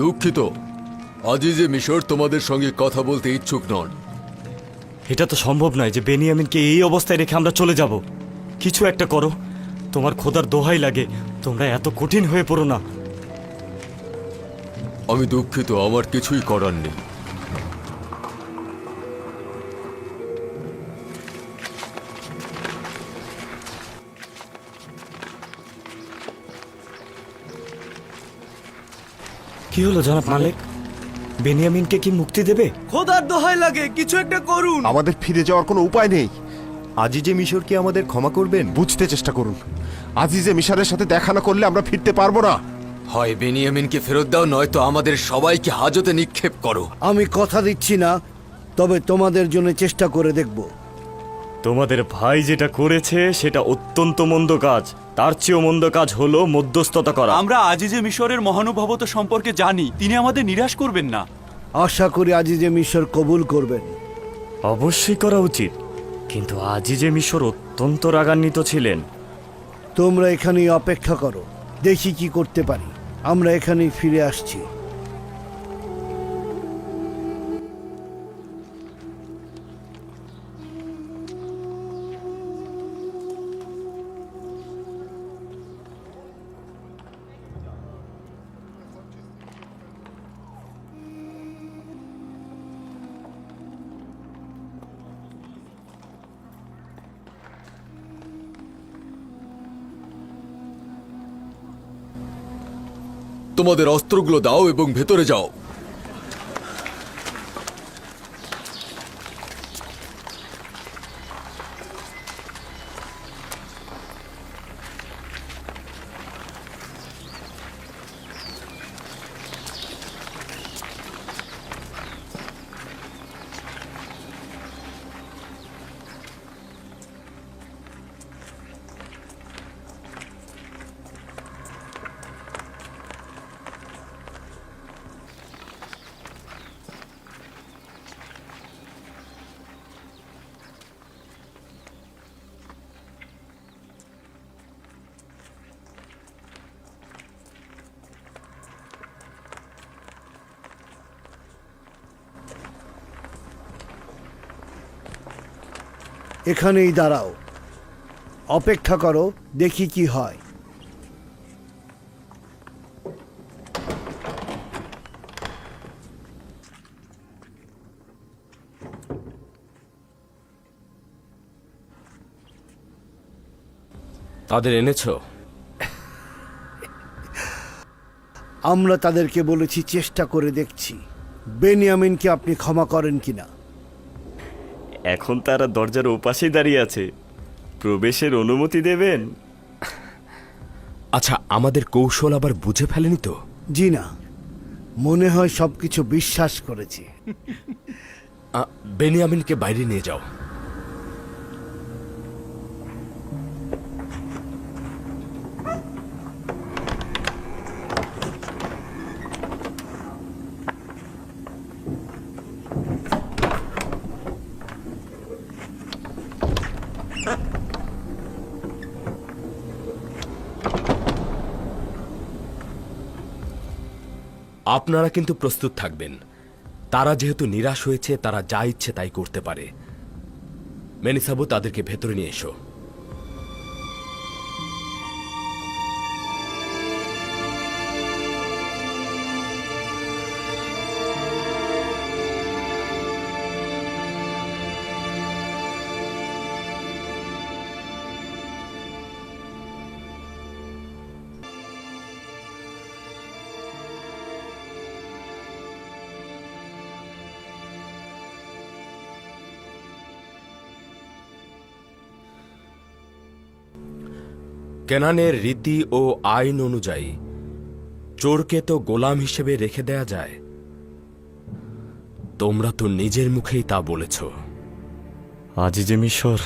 দুঃখিত। আজিজে মিশর তোমাদের সঙ্গে কথা বলতে ইচ্ছুক নন। এটা তো সম্ভব নয় যে বেনিয়ামিনকে এই অবস্থায় রেখে আমরা চলে যাব। কিছু একটা করো। তোমার খোদার দোহাই লাগে। তোমরা এত কঠিন হয়ে পড়ো না। আমি দুঃখিত আমার কিছুই করার নেই। কি হলো জনাব মালিক? বেনিয়ামিনকে কি মুক্তি দেবে? খোদার দোহাই লাগে কিছু একটা করুন। আমাদের ফিরে যাওয়ার কোনো উপায় নেই। আজিজে মিশর কি আমাদের ক্ষমা করবেন? বুঝতে চেষ্টা করুন। আজিজে মিশরের সাথে দেখা না করলে আমরা ফিরতে পারব না। হয় বেনিয়ামিনকে ফেরত দাও নয়তো আমাদের সবাইকে হাজতে নিক্ষেপ করো। আমি কথা দিচ্ছি না তবে তোমাদের জন্য চেষ্টা করে দেখব। তোমাদের ভাই যেটা করেছে সেটা অত্যন্ত মন্দ কাজ। তার চেয়েও মন্দ কাজ হলো মধ্যস্থতা করা। আমরা আজিজে মিশরের মহানুভবত সম্পর্কে জানি তিনি আমাদের নিরাশ করবেন না। আশা করি আজিজে মিশর কবুল করবেন। অবশ্যই করা উচিত। কিন্তু আজই যে মিশর অত্যন্ত রাগান্বিত ছিলেন। তোমরা এখানেই অপেক্ষা করো দেখি কি করতে পারি। আমরা এখানেই ফিরে আসছি। তোমাদের অস্ত্রগুলো দাও এবং ভেতরে যাও। এখানেই দাঁড়াও। অপেক্ষা করো দেখি কি হয়। তাদের এনেছো? আমরা তাদেরকে বলেছি চেষ্টা করে দেখছি। বেনিয়ামিনকে আপনি ক্ষমা করেন কিনা? এখন তারা দরজার ওপাশেই দাঁড়িয়ে আছে। প্রবেশের অনুমতি দেবেন? আচ্ছা আমাদের কৌশল আবার বুঝে ফেলেনি তো? জি না। মনে হয় সবকিছু বিশ্বাস করেছি। বেনিয়ামিনকে বাইরে নিয়ে যাও। আপনারা কিন্তু প্রস্তুত থাকবেন। তারা যেহেতু নিরাশ হয়েছে, তারা যা ইচ্ছে তাই করতে পারে। মেনিসাবু, তাদেরকে ভেতরে নিয়ে এসো। কেনানের রীতি ও আইন অনুযায়ী চোরকে তো গোলাম হিসেবে রেখে দেয়া যায়। তোমরা তো নিজের মুখেই তা বলেছ। আজই যে মিশর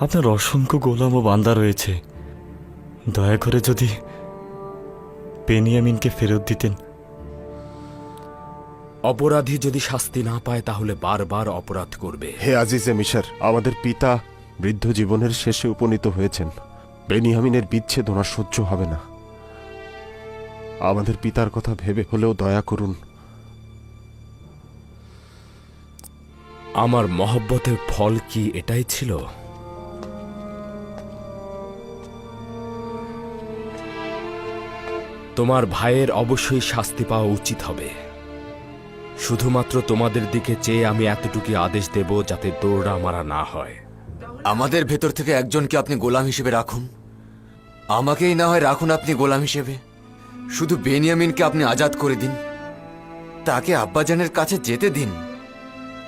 আপনার অসংখ্য গোলাম ও বান্দা রয়েছে। দয়া করে যদি বেনিয়ামিনকে ফেরত দিতেন। অপরাধী যদি শাস্তি না পায় তাহলে বারবার অপরাধ করবে। হে আজিজে মিশর আমাদের পিতা বৃদ্ধ জীবনের শেষে উপনীত হয়েছেন। বেনিয়ামিনের বিচ্ছেদ ওনার সহ্য হবে না। আমাদের পিতার কথা ভেবে হলেও দয়া করুন। আমার মহব্বতের ফল কি এটাই ছিল? তোমার ভাইয়ের অবশ্যই শাস্তি পাওয়া উচিত হবে। শুধুমাত্র তোমাদের দিকে চেয়ে আমি এতটুকু আদেশ দেব যাতে দৌড়া মারা না হয়। আমাদের ভেতর থেকে একজনকে আপনি গোলাম হিসেবে রাখুন। আমাকেই না হয় রাখুন আপনি গোলাম হিসেবে। শুধু বেনিয়ামিনকে আপনি আজাদ করে দিন। তাকে আব্বাজানের কাছে যেতে দিন।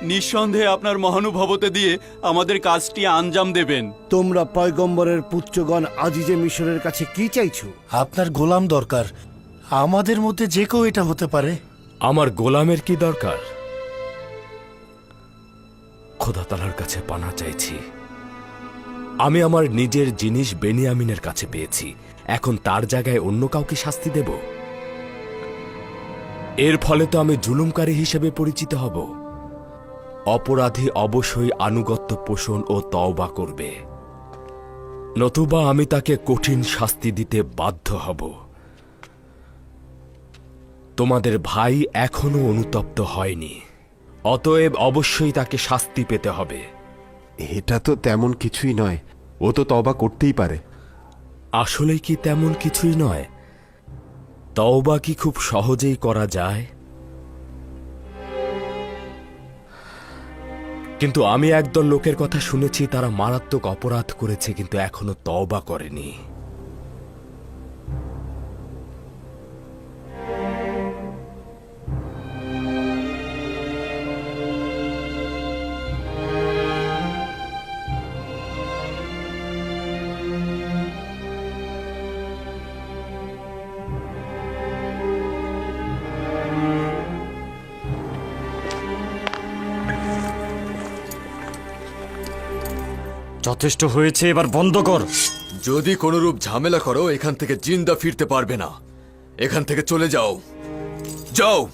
নিঃসন্দেহে আপনার মহানুভবতে দিয়ে আমাদের কাজটি আঞ্জাম দেবেন। তোমরা পয়গম্বরের পুত্রগণ আজিজে মিশরের কাছে কি চাইছো? আপনার গোলাম দরকার। আমাদের মধ্যে যে কেউ এটা হতে পারে। আমার গোলামের কি দরকার? খোদা তালার কাছে পানা চাইছি। আমি আমার নিজের জিনিস বেনিয়ামিনের কাছে পেয়েছি। এখন তার জায়গায় অন্য কাউকে শাস্তি দেব? এর ফলে তো আমি জুলুমকারী হিসেবে পরিচিত হব। অপরাধী অবশ্যই আনুগত্য পোষণ ও তওবা করবে। নতুবা আমি তাকে কঠিন শাস্তি দিতে বাধ্য হব। তোমাদের ভাই এখনও অনুতপ্ত হয়নি। অতএব অবশ্যই তাকে শাস্তি পেতে হবে। এটা তো তেমন কিছুই নয়। ও তো তবা করতেই পারে। আসলে কি তেমন কিছুই নয়? তওবা কি খুব সহজেই করা যায়? কিন্তু আমি একদল লোকের কথা শুনেছি, তারা মারাত্মক অপরাধ করেছে, কিন্তু এখনও তওবা করেনি। যথেষ্ট হয়েছে, এবার বন্ধ কর। যদি কোনোরূপ ঝামেলা করো, এখান থেকে জিন্দা ফিরতে পারবে না। এখান থেকে চলে যাও। যাও!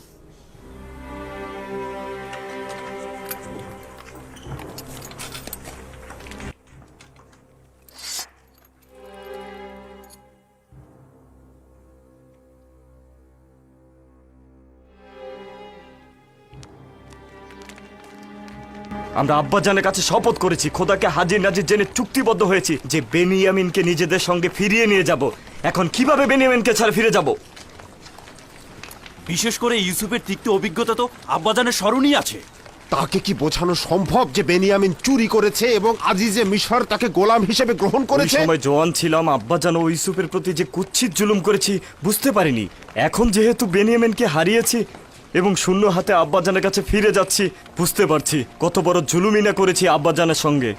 আমরা আব্বাজানের কাছে শপথ করেছি খোদাকে হাজির নাজির জেনে চুক্তিবদ্ধ হয়েছি যে বেনিয়ামিনকে নিজেদের সঙ্গে ফিরিয়ে নিয়ে যাব। এখন কীভাবে বেনিয়ামিনকে ছাড়া ফিরে যাব? বিশেষ করে ইউসুফের তিক্ত অভিজ্ঞতা তো আব্বাজানের স্মরণই আছে। তাকে কি বোঝানো সম্ভব যে বেনিয়ামিন চুরি করেছে এবং আজিজে মিশর তাকে গোলাম হিসেবে গ্রহণ করেছে? সময় জোয়ান ছিলাম আব্বাজান ও ইউসুফের প্রতি যে কুচ্ছিত জুলুম করেছি বুঝতে পারিনি। এখন যেহেতু বেনিয়ামিনকে হারিয়েছি এবং শূন্য হাতে আব্বাজানের কাছে ফিরে যাচ্ছি, বুঝতে পারছি। কত বড় জুলুমিনা করেছি আব্বাজানের সঙ্গে।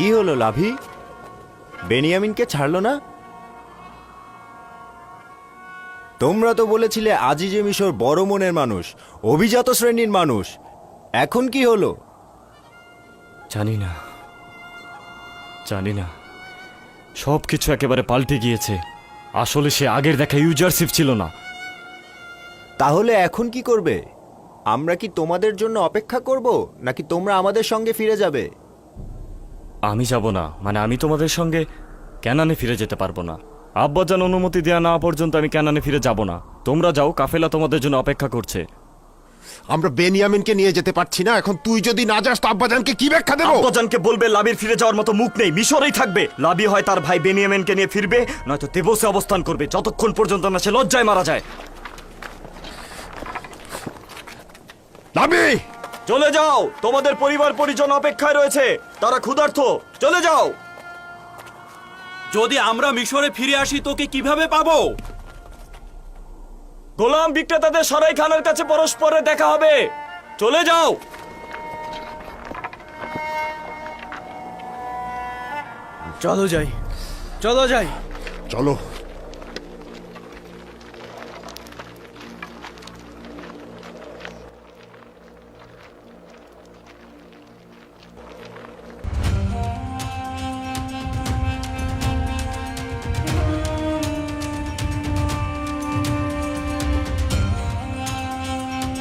কি হলো লাভি? বেনিয়ামিনকে ছাড়লো না? তোমরা তো বলেছিলে আজিজে মিশর বড় মনের মানুষ অভিজাত শ্রেণির মানুষ। এখন কি হলো? জানি না। জানি না। সব কিছু একেবারে পাল্টে গিয়েছে। আসলে সে আগের দেখা ইউজারশিপ ছিল না। তাহলে এখন কি করবে? আমরা কি তোমাদের জন্য অপেক্ষা করব নাকি তোমরা আমাদের সঙ্গে ফিরে যাবে? আমি যাব না। মানে আমি তোমাদের সঙ্গে ক্যানানে ফিরে যেতে পারব না। আব্বাজান অনুমতি দেওয়া না পর্যন্ত আমি ক্যানানে ফিরে যাব না। তোমরা যাও কাফেলা তোমাদের জন্য অপেক্ষা করছে। আমরা বেনিয়ামিনকে নিয়ে যেতে পারছি না। এখন তুই যদি না যাস তো আব্বাজানকে কি ব্যাখ্যা দেবো? আব্বাজানকে বলবে লাবির ফিরে যাওয়ার মতো মুখ নেই মিশরেই থাকবে। লাবি হয় তার ভাই বেনিয়ামিনকে নিয়ে ফিরবে নয়তো তেবসে অবস্থান করবে যতক্ষণ পর্যন্ত না সে লজ্জায় মারা যায়। লাবি! চলে যাও। তোমাদের পরিবার পরিজন অপেক্ষায় রয়েছে। তারা ক্ষুধার্ত। চলে যাও। যদি আমরা মিশরে ফিরে আসি তোকে কীভাবে পাবো? গোলাম বিক্রেতাদের সরাই খানের কাছে পরস্পরে দেখা হবে। চলে যাও। চলো যাই। চলো যাই। চলো।